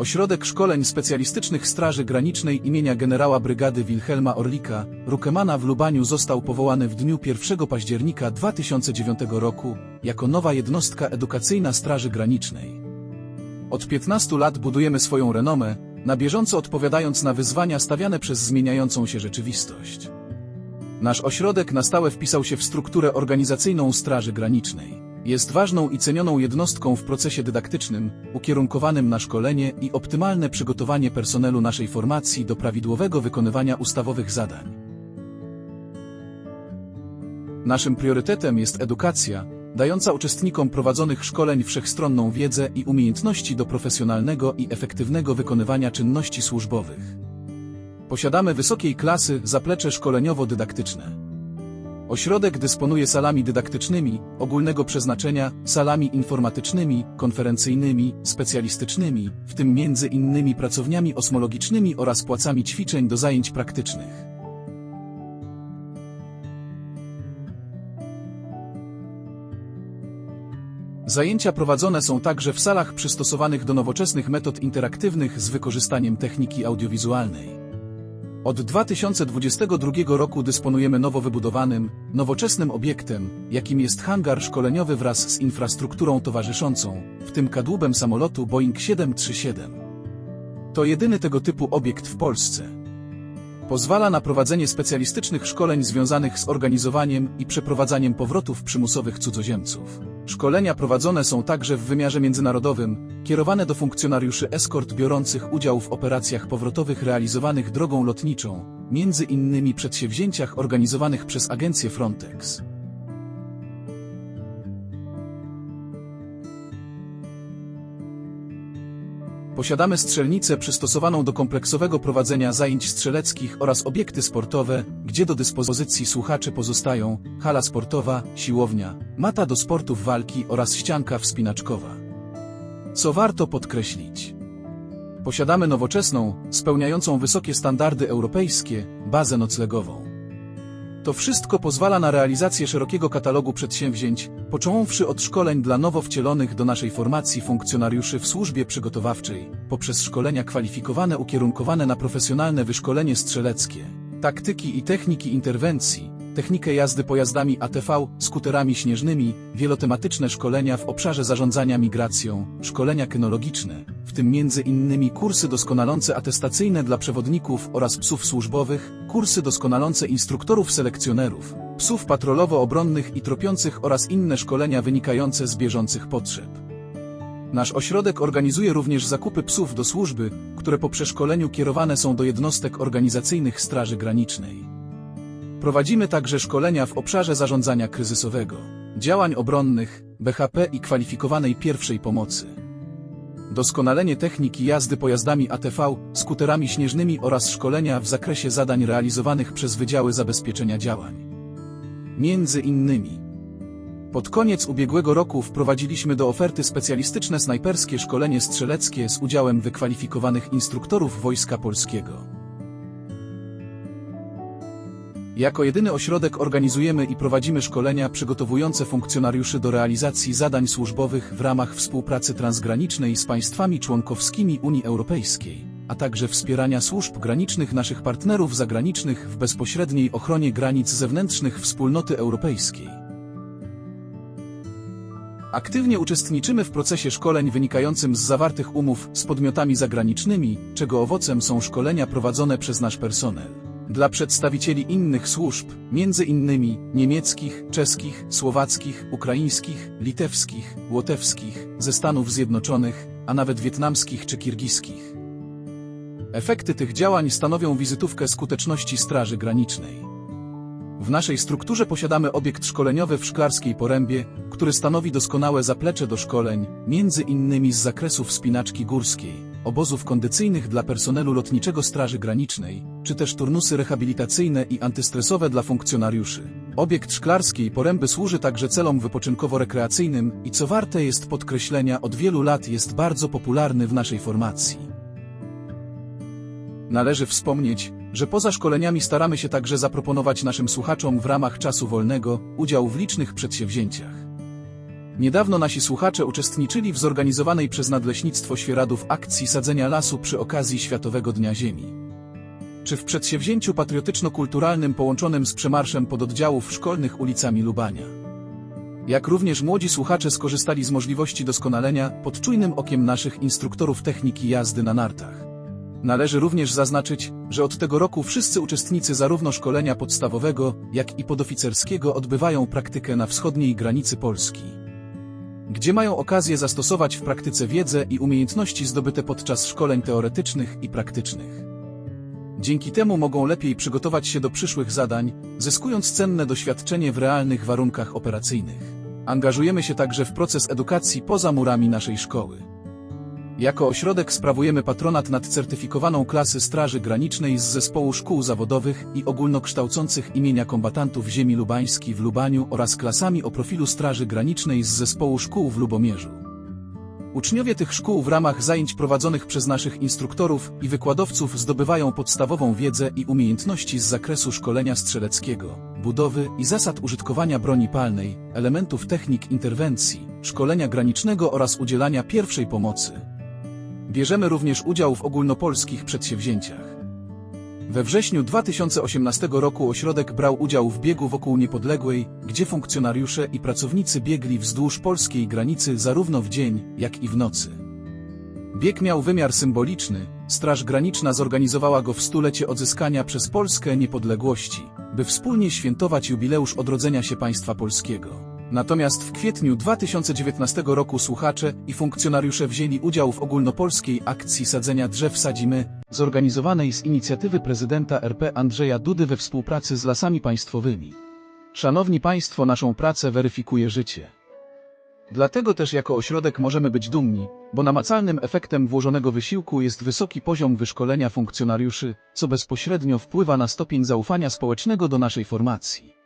Ośrodek Szkoleń Specjalistycznych Straży Granicznej imienia generała brygady Wilhelma Orlika, Rukemana w Lubaniu został powołany w dniu 1 października 2009 roku jako nowa jednostka edukacyjna Straży Granicznej. Od 15 lat budujemy swoją renomę, na bieżąco odpowiadając na wyzwania stawiane przez zmieniającą się rzeczywistość. Nasz ośrodek na stałe wpisał się w strukturę organizacyjną Straży Granicznej. Jest ważną i cenioną jednostką w procesie dydaktycznym, ukierunkowanym na szkolenie i optymalne przygotowanie personelu naszej formacji do prawidłowego wykonywania ustawowych zadań. Naszym priorytetem jest edukacja, dająca uczestnikom prowadzonych szkoleń wszechstronną wiedzę i umiejętności do profesjonalnego i efektywnego wykonywania czynności służbowych. Posiadamy wysokiej klasy zaplecze szkoleniowo-dydaktyczne. Ośrodek dysponuje salami dydaktycznymi, ogólnego przeznaczenia, salami informatycznymi, konferencyjnymi, specjalistycznymi, w tym między innymi pracowniami osmologicznymi oraz płacami ćwiczeń do zajęć praktycznych. Zajęcia prowadzone są także w salach przystosowanych do nowoczesnych metod interaktywnych z wykorzystaniem techniki audiowizualnej. Od 2022 roku dysponujemy nowo wybudowanym, nowoczesnym obiektem, jakim jest hangar szkoleniowy wraz z infrastrukturą towarzyszącą, w tym kadłubem samolotu Boeing 737. To jedyny tego typu obiekt w Polsce. Pozwala na prowadzenie specjalistycznych szkoleń związanych z organizowaniem i przeprowadzaniem powrotów przymusowych cudzoziemców. Szkolenia prowadzone są także w wymiarze międzynarodowym, kierowane do funkcjonariuszy eskort biorących udział w operacjach powrotowych realizowanych drogą lotniczą, między innymi przedsięwzięciach organizowanych przez agencję Frontex. Posiadamy strzelnicę przystosowaną do kompleksowego prowadzenia zajęć strzeleckich oraz obiekty sportowe, gdzie do dyspozycji słuchaczy pozostają hala sportowa, siłownia, mata do sportów walki oraz ścianka wspinaczkowa. Co warto podkreślić? Posiadamy nowoczesną, spełniającą wysokie standardy europejskie, bazę noclegową. To wszystko pozwala na realizację szerokiego katalogu przedsięwzięć, począwszy od szkoleń dla nowo wcielonych do naszej formacji funkcjonariuszy w służbie przygotowawczej, poprzez szkolenia kwalifikowane ukierunkowane na profesjonalne wyszkolenie strzeleckie, taktyki i techniki interwencji, technikę jazdy pojazdami ATV, skuterami śnieżnymi, wielotematyczne szkolenia w obszarze zarządzania migracją, szkolenia kynologiczne, w tym innymi kursy doskonalące atestacyjne dla przewodników oraz psów służbowych, kursy doskonalące instruktorów selekcjonerów, psów patrolowo-obronnych i tropiących oraz inne szkolenia wynikające z bieżących potrzeb. Nasz ośrodek organizuje również zakupy psów do służby, które po przeszkoleniu kierowane są do jednostek organizacyjnych Straży Granicznej. Prowadzimy także szkolenia w obszarze zarządzania kryzysowego, działań obronnych, BHP i kwalifikowanej pierwszej pomocy. Doskonalenie techniki jazdy pojazdami ATV, skuterami śnieżnymi oraz szkolenia w zakresie zadań realizowanych przez Wydziały Zabezpieczenia Działań. Między innymi pod koniec ubiegłego roku wprowadziliśmy do oferty specjalistyczne snajperskie szkolenie strzeleckie z udziałem wykwalifikowanych instruktorów Wojska Polskiego. Jako jedyny ośrodek organizujemy i prowadzimy szkolenia przygotowujące funkcjonariuszy do realizacji zadań służbowych w ramach współpracy transgranicznej z państwami członkowskimi Unii Europejskiej, a także wspierania służb granicznych naszych partnerów zagranicznych w bezpośredniej ochronie granic zewnętrznych wspólnoty europejskiej. Aktywnie uczestniczymy w procesie szkoleń wynikającym z zawartych umów z podmiotami zagranicznymi, czego owocem są szkolenia prowadzone przez nasz personel dla przedstawicieli innych służb, innymi niemieckich, czeskich, słowackich, ukraińskich, litewskich, łotewskich, ze Stanów Zjednoczonych, a nawet wietnamskich czy kirgiskich. Efekty tych działań stanowią wizytówkę skuteczności Straży Granicznej. W naszej strukturze posiadamy obiekt szkoleniowy w Szklarskiej Porębie, który stanowi doskonałe zaplecze do szkoleń, między innymi z zakresu wspinaczki górskiej obozów kondycyjnych dla personelu lotniczego Straży Granicznej, czy też turnusy rehabilitacyjne i antystresowe dla funkcjonariuszy. Obiekt szklarskiej poręby służy także celom wypoczynkowo-rekreacyjnym i co warte jest podkreślenia od wielu lat jest bardzo popularny w naszej formacji. Należy wspomnieć, że poza szkoleniami staramy się także zaproponować naszym słuchaczom w ramach czasu wolnego udział w licznych przedsięwzięciach. Niedawno nasi słuchacze uczestniczyli w zorganizowanej przez Nadleśnictwo Świeradów akcji sadzenia lasu przy okazji Światowego Dnia Ziemi. Czy w przedsięwzięciu patriotyczno-kulturalnym połączonym z przemarszem pododdziałów szkolnych ulicami Lubania. Jak również młodzi słuchacze skorzystali z możliwości doskonalenia pod czujnym okiem naszych instruktorów techniki jazdy na nartach. Należy również zaznaczyć, że od tego roku wszyscy uczestnicy zarówno szkolenia podstawowego, jak i podoficerskiego odbywają praktykę na wschodniej granicy Polski, gdzie mają okazję zastosować w praktyce wiedzę i umiejętności zdobyte podczas szkoleń teoretycznych i praktycznych. Dzięki temu mogą lepiej przygotować się do przyszłych zadań, zyskując cenne doświadczenie w realnych warunkach operacyjnych. Angażujemy się także w proces edukacji poza murami naszej szkoły. Jako ośrodek sprawujemy patronat nad certyfikowaną klasy Straży Granicznej z Zespołu Szkół Zawodowych i Ogólnokształcących imienia kombatantów ziemi lubańskiej w Lubaniu oraz klasami o profilu Straży Granicznej z Zespołu Szkół w Lubomierzu. Uczniowie tych szkół w ramach zajęć prowadzonych przez naszych instruktorów i wykładowców zdobywają podstawową wiedzę i umiejętności z zakresu szkolenia strzeleckiego, budowy i zasad użytkowania broni palnej, elementów technik interwencji, szkolenia granicznego oraz udzielania pierwszej pomocy. Bierzemy również udział w ogólnopolskich przedsięwzięciach. We wrześniu 2018 roku ośrodek brał udział w biegu wokół niepodległej, gdzie funkcjonariusze i pracownicy biegli wzdłuż polskiej granicy zarówno w dzień, jak i w nocy. Bieg miał wymiar symboliczny, Straż Graniczna zorganizowała go w stulecie odzyskania przez Polskę niepodległości, by wspólnie świętować jubileusz odrodzenia się państwa polskiego. Natomiast w kwietniu 2019 roku słuchacze i funkcjonariusze wzięli udział w ogólnopolskiej akcji sadzenia drzew Sadzimy, zorganizowanej z inicjatywy prezydenta RP Andrzeja Dudy we współpracy z lasami państwowymi. Szanowni Państwo, naszą pracę weryfikuje życie. Dlatego też jako ośrodek możemy być dumni, bo namacalnym efektem włożonego wysiłku jest wysoki poziom wyszkolenia funkcjonariuszy, co bezpośrednio wpływa na stopień zaufania społecznego do naszej formacji.